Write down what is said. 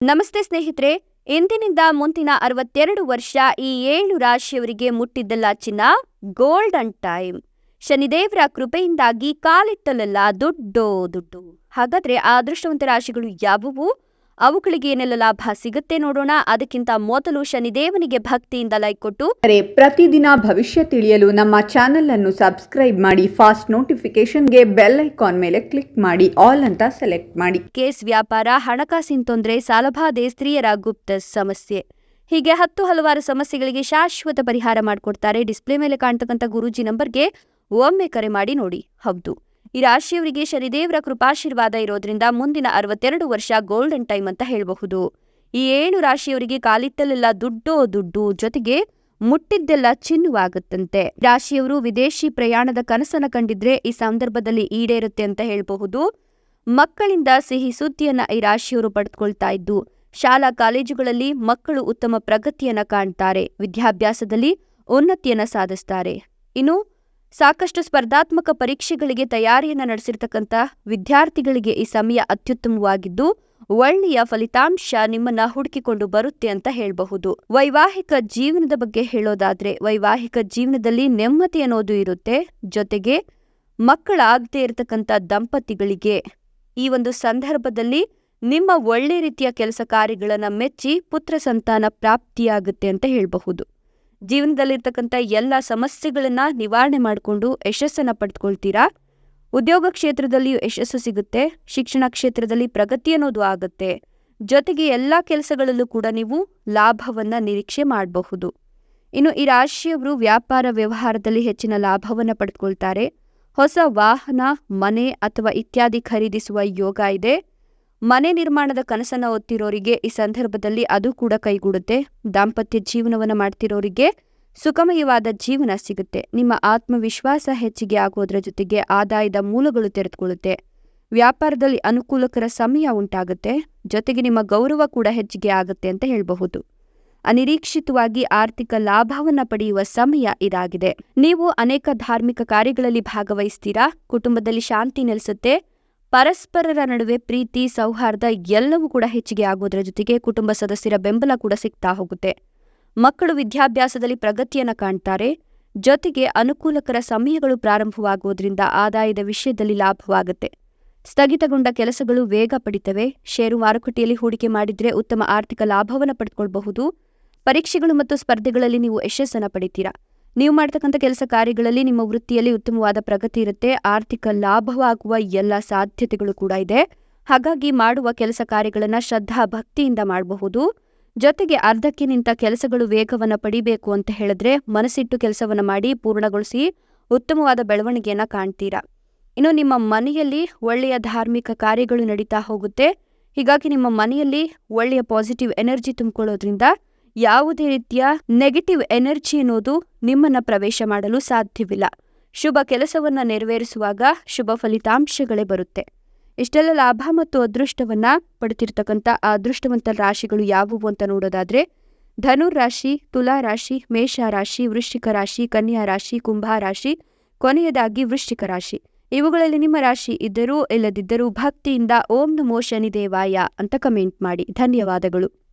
ನಮಸ್ತೆ ಸ್ನೇಹಿತರೆ, ಇಂದಿನಿಂದ ಮುಂದಿನ ಅರವತ್ತೆರಡು ವರ್ಷ ಈ ಏಳು ರಾಶಿಯವರಿಗೆ ಮುಟ್ಟಿದ್ದಲ್ಲ ಚಿನ್ನ ಗೋಲ್ಡನ್ ಟೈಮ್. ಶನಿದೇವರ ಕೃಪೆಯಿಂದಾಗಿ ಕಾಲಿಟ್ಟಲೆಲ್ಲ ದುಡ್ಡು ದುಡ್ಡು. ಹಾಗಾದ್ರೆ ಆ ಅದೃಷ್ಟವಂತ ರಾಶಿಗಳು ಯಾವುವು? ಅವುಗಳಿಗೆ ಏನೆಲ್ಲ ಲಾಭ ಸಿಗುತ್ತೆ ನೋಡೋಣ. ಅದಕ್ಕಿಂತ ಮೊದಲು ಶನಿದೇವನಿಗೆ ಭಕ್ತಿಯಿಂದ ಲೈಕ್ ಕೊಟ್ಟು. ಪ್ರತಿದಿನ ಭವಿಷ್ಯ ತಿಳಿಯಲು ನಮ್ಮ ಚಾನೆಲ್ ಅನ್ನು ಸಬ್ಸ್ಕ್ರೈಬ್ ಮಾಡಿ ಫಾಸ್ಟ್ ನೋಟಿಫಿಕೇಶನ್ಗೆ ಬೆಲ್ ಐಕಾನ್ ಮೇಲೆ ಕ್ಲಿಕ್ ಮಾಡಿ ಆಲ್ ಅಂತ ಸೆಲೆಕ್ಟ್ ಮಾಡಿ. ಕೇಸ್ ವ್ಯಾಪಾರ ಹಣಕಾಸಿನ ತೊಂದರೆ ಸಾಲಬಾಧೆ ಸ್ತ್ರೀಯರ ಗುಪ್ತ ಸಮಸ್ಯೆ. ಹೀಗೆ ಹತ್ತು ಹಲವಾರು ಸಮಸ್ಯೆಗಳಿಗೆ ಶಾಶ್ವತ ಪರಿಹಾರ ಮಾಡಿಕೊಡ್ತಾರೆ. ಡಿಸ್ಪ್ಲೇ ಮೇಲೆ ಕಾಣ್ತಕ್ಕಂಥ ಗುರೂಜಿ ನಂಬರ್ಗೆ ಒಮ್ಮೆ ಕರೆ ಮಾಡಿ ನೋಡಿ. ಹೌದು. ಈ ರಾಶಿಯವರಿಗೆ ಶನಿದೇವರ ಕೃಪಾಶೀರ್ವಾದ ಇರೋದ್ರಿಂದ ಮುಂದಿನ ಅರವತ್ತೆರಡು ವರ್ಷ ಗೋಲ್ಡನ್ ಟೈಮ್ ಅಂತ ಹೇಳಬಹುದು. ಈ ಏಳು ರಾಶಿಯವರಿಗೆ ಕಾಲಿಟ್ಟಲೆಲ್ಲ ದುಡ್ಡೋ ದುಡ್ಡು ಜೊತೆಗೆ ಮುಟ್ಟಿದ್ದೆಲ್ಲ ಚಿನ್ನುವಾಗುತ್ತಂತೆ. ರಾಶಿಯವರು ವಿದೇಶಿ ಪ್ರಯಾಣದ ಕನಸನ ಕಂಡಿದ್ರೆ ಈ ಸಂದರ್ಭದಲ್ಲಿ ಈಡೇರುತ್ತೆ ಅಂತ ಹೇಳಬಹುದು. ಮಕ್ಕಳಿಂದ ಸಿಹಿ ಸುದ್ದಿಯನ್ನ ಈ ರಾಶಿಯವರು ಪಡೆದುಕೊಳ್ತಾ ಇದ್ದು, ಶಾಲಾ ಕಾಲೇಜುಗಳಲ್ಲಿ ಮಕ್ಕಳು ಉತ್ತಮ ಪ್ರಗತಿಯನ್ನ ಕಾಣ್ತಾರೆ, ವಿದ್ಯಾಭ್ಯಾಸದಲ್ಲಿ ಉನ್ನತಿಯನ್ನ ಸಾಧಿಸ್ತಾರೆ. ಇನ್ನು ಸಾಕಷ್ಟು ಸ್ಪರ್ಧಾತ್ಮಕ ಪರೀಕ್ಷೆಗಳಿಗೆ ತಯಾರಿಯನ್ನ ನಡೆಸಿರ್ತಕ್ಕಂಥ ವಿದ್ಯಾರ್ಥಿಗಳಿಗೆ ಈ ಸಮಯ ಅತ್ಯುತ್ತಮವಾಗಿದ್ದು, ಒಳ್ಳೆಯ ಫಲಿತಾಂಶ ನಿಮ್ಮನ್ನ ಹುಡುಕಿಕೊಂಡು ಬರುತ್ತೆ ಅಂತ ಹೇಳಬಹುದು. ವೈವಾಹಿಕ ಜೀವನದ ಬಗ್ಗೆ ಹೇಳೋದಾದ್ರೆ, ವೈವಾಹಿಕ ಜೀವನದಲ್ಲಿ ನೆಮ್ಮದಿ ಅನ್ನೋದು ಇರುತ್ತೆ. ಜೊತೆಗೆ ಮಕ್ಕಳಾಗದೇ ಇರತಕ್ಕಂಥ ದಂಪತಿಗಳಿಗೆ ಈ ಒಂದು ಸಂದರ್ಭದಲ್ಲಿ ನಿಮ್ಮ ಒಳ್ಳೆ ರೀತಿಯ ಕೆಲಸ ಕಾರ್ಯಗಳನ್ನು ಮೆಚ್ಚಿ ಪುತ್ರ ಸಂತಾನ ಪ್ರಾಪ್ತಿಯಾಗುತ್ತೆ ಅಂತ ಹೇಳಬಹುದು. ಜೀವನದಲ್ಲಿರ್ತಕ್ಕಂಥ ಎಲ್ಲ ಸಮಸ್ಯೆಗಳನ್ನು ನಿವಾರಣೆ ಮಾಡಿಕೊಂಡು ಯಶಸ್ಸನ್ನ ಪಡೆದುಕೊಳ್ತೀರಾ ಉದ್ಯೋಗ ಕ್ಷೇತ್ರದಲ್ಲಿಯೂ ಯಶಸ್ಸು ಸಿಗುತ್ತೆ, ಶಿಕ್ಷಣ ಕ್ಷೇತ್ರದಲ್ಲಿ ಪ್ರಗತಿ ಅನ್ನೋದು ಆಗುತ್ತೆ. ಜೊತೆಗೆ ಎಲ್ಲ ಕೆಲಸಗಳಲ್ಲೂ ಕೂಡ ನೀವು ಲಾಭವನ್ನ ನಿರೀಕ್ಷೆ ಮಾಡಬಹುದು. ಇನ್ನು ಈ ರಾಶಿಯವರು ವ್ಯಾಪಾರ ವ್ಯವಹಾರದಲ್ಲಿ ಹೆಚ್ಚಿನ ಲಾಭವನ್ನ ಪಡೆದುಕೊಳ್ತಾರೆ ಹೊಸ ವಾಹನ, ಮನೆ ಅಥವಾ ಇತ್ಯಾದಿ ಖರೀದಿಸುವ ಯೋಗ ಇದೆ. ಮನೆ ನಿರ್ಮಾಣದ ಕನಸನ್ನ ಹೊತ್ತಿರೋರಿಗೆ ಈ ಸಂದರ್ಭದಲ್ಲಿ ಅದು ಕೂಡ ಕೈಗೂಡುತ್ತೆ. ದಾಂಪತ್ಯ ಜೀವನವನ್ನು ಮಾಡ್ತಿರೋರಿಗೆ ಸುಖಮಯವಾದ ಜೀವನ ಸಿಗುತ್ತೆ. ನಿಮ್ಮ ಆತ್ಮವಿಶ್ವಾಸ ಹೆಚ್ಚಿಗೆ ಆಗೋದ್ರ ಜೊತೆಗೆ ಆದಾಯದ ಮೂಲಗಳು ತೆರೆದುಕೊಳ್ಳುತ್ತೆ. ವ್ಯಾಪಾರದಲ್ಲಿ ಅನುಕೂಲಕರ ಸಮಯ ಉಂಟಾಗುತ್ತೆ. ಜೊತೆಗೆ ನಿಮ್ಮ ಗೌರವ ಕೂಡ ಹೆಚ್ಚಿಗೆ ಆಗುತ್ತೆ ಅಂತ ಹೇಳಬಹುದು. ಅನಿರೀಕ್ಷಿತವಾಗಿ ಆರ್ಥಿಕ ಲಾಭವನ್ನ ಪಡೆಯುವ ಸಮಯ ಇದಾಗಿದೆ. ನೀವು ಅನೇಕ ಧಾರ್ಮಿಕ ಕಾರ್ಯಗಳಲ್ಲಿ ಭಾಗವಹಿಸ್ತೀರಾ? ಕುಟುಂಬದಲ್ಲಿ ಶಾಂತಿ ನೆಲೆಸುತ್ತೆ. ಪರಸ್ಪರರ ನಡುವೆ ಪ್ರೀತಿ, ಸೌಹಾರ್ದ ಎಲ್ಲವೂ ಕೂಡ ಹೆಚ್ಚಿಗೆ ಆಗೋದ್ರ ಜೊತೆಗೆ ಕುಟುಂಬ ಸದಸ್ಯರ ಬೆಂಬಲ ಕೂಡ ಸಿಗ್ತಾ ಹೋಗುತ್ತೆ. ಮಕ್ಕಳು ವಿದ್ಯಾಭ್ಯಾಸದಲ್ಲಿ ಪ್ರಗತಿಯನ್ನ ಕಾಣ್ತಾರೆ. ಜೊತೆಗೆ ಅನುಕೂಲಕರ ಸಮಯಗಳು ಪ್ರಾರಂಭವಾಗುವುದರಿಂದ ಆದಾಯದ ವಿಷಯದಲ್ಲಿ ಲಾಭವಾಗುತ್ತೆ. ಸ್ಥಗಿತಗೊಂಡ ಕೆಲಸಗಳು ವೇಗ ಪಡಿತವೆ. ಷೇರು ಮಾರುಕಟ್ಟೆಯಲ್ಲಿ ಹೂಡಿಕೆ ಮಾಡಿದ್ರೆ ಉತ್ತಮ ಆರ್ಥಿಕ ಲಾಭವನ್ನು ಪಡೆದುಕೊಳ್ಳಬಹುದು ಪರೀಕ್ಷೆಗಳು ಮತ್ತು ಸ್ಪರ್ಧೆಗಳಲ್ಲಿ ನೀವು ಯಶಸ್ಸನ್ನ ಪಡಿತೀರಾ? ನೀವು ಮಾಡ್ತಕ್ಕಂಥ ಕೆಲಸ ಕಾರ್ಯಗಳಲ್ಲಿ ನಿಮ್ಮ ವೃತ್ತಿಯಲ್ಲಿ ಉತ್ತಮವಾದ ಪ್ರಗತಿ ಇರುತ್ತೆ, ಆರ್ಥಿಕ ಲಾಭವಾಗುವ ಎಲ್ಲ ಸಾಧ್ಯತೆಗಳು ಕೂಡ ಇದೆ. ಹಾಗಾಗಿ ಮಾಡುವ ಕೆಲಸ ಕಾರ್ಯಗಳನ್ನು ಶ್ರದ್ಧಾ ಭಕ್ತಿಯಿಂದ ಮಾಡಬಹುದು. ಜೊತೆಗೆ ಅರ್ಧಕ್ಕೆ ನಿಂತ ಕೆಲಸಗಳು ವೇಗವನ್ನ ಪಡಿಬೇಕು ಅಂತ ಹೇಳಿದ್ರೆ ಮನಸ್ಸಿಟ್ಟು ಕೆಲಸವನ್ನು ಮಾಡಿ ಪೂರ್ಣಗೊಳಿಸಿ ಉತ್ತಮವಾದ ಬೆಳವಣಿಗೆಯನ್ನು ಕಾಣ್ತೀರಾ. ಇನ್ನು ನಿಮ್ಮ ಮನೆಯಲ್ಲಿ ಒಳ್ಳೆಯ ಧಾರ್ಮಿಕ ಕಾರ್ಯಗಳು ನಡೀತಾ ಹೋಗುತ್ತೆ. ಹೀಗಾಗಿ ನಿಮ್ಮ ಮನೆಯಲ್ಲಿ ಒಳ್ಳೆಯ ಪಾಸಿಟಿವ್ ಎನರ್ಜಿ ತುಂಬಿಕೊಳ್ಳೋದ್ರಿಂದ ಯಾವುದೇ ರೀತಿಯ ನೆಗೆಟಿವ್ ಎನರ್ಜಿ ಅನ್ನೋದು ನಿಮ್ಮನ್ನ ಪ್ರವೇಶ ಮಾಡಲು ಸಾಧ್ಯವಿಲ್ಲ. ಶುಭ ಕೆಲಸವನ್ನ ನೆರವೇರಿಸುವಾಗ ಶುಭ ಫಲಿತಾಂಶಗಳೇ ಬರುತ್ತೆ. ಇಷ್ಟೆಲ್ಲ ಲಾಭ ಮತ್ತು ಅದೃಷ್ಟವನ್ನ ಪಡ್ತಿರ್ತಕ್ಕಂಥ ಆ ಅದೃಷ್ಟವಂತ ರಾಶಿಗಳು ಯಾವುವು ಅಂತ ನೋಡೋದಾದ್ರೆ, ಧನುರ್ ರಾಶಿ, ತುಲಾ ರಾಶಿ, ಮೇಷ ರಾಶಿ, ವೃಶ್ಚಿಕ ರಾಶಿ, ಕನ್ಯಾ ರಾಶಿ, ಕುಂಭ ರಾಶಿ, ಕೊನೆಯದಾಗಿ ವೃಶ್ಚಿಕ ರಾಶಿ. ಇವುಗಳಲ್ಲಿ ನಿಮ್ಮ ರಾಶಿ ಇದ್ದರೂ ಇಲ್ಲದಿದ್ದರೂ ಭಕ್ತಿಯಿಂದ ಓಂ ನಮೋ ಶನಿದೇವಾಯ ಅಂತ ಕಮೆಂಟ್ ಮಾಡಿ. ಧನ್ಯವಾದಗಳು.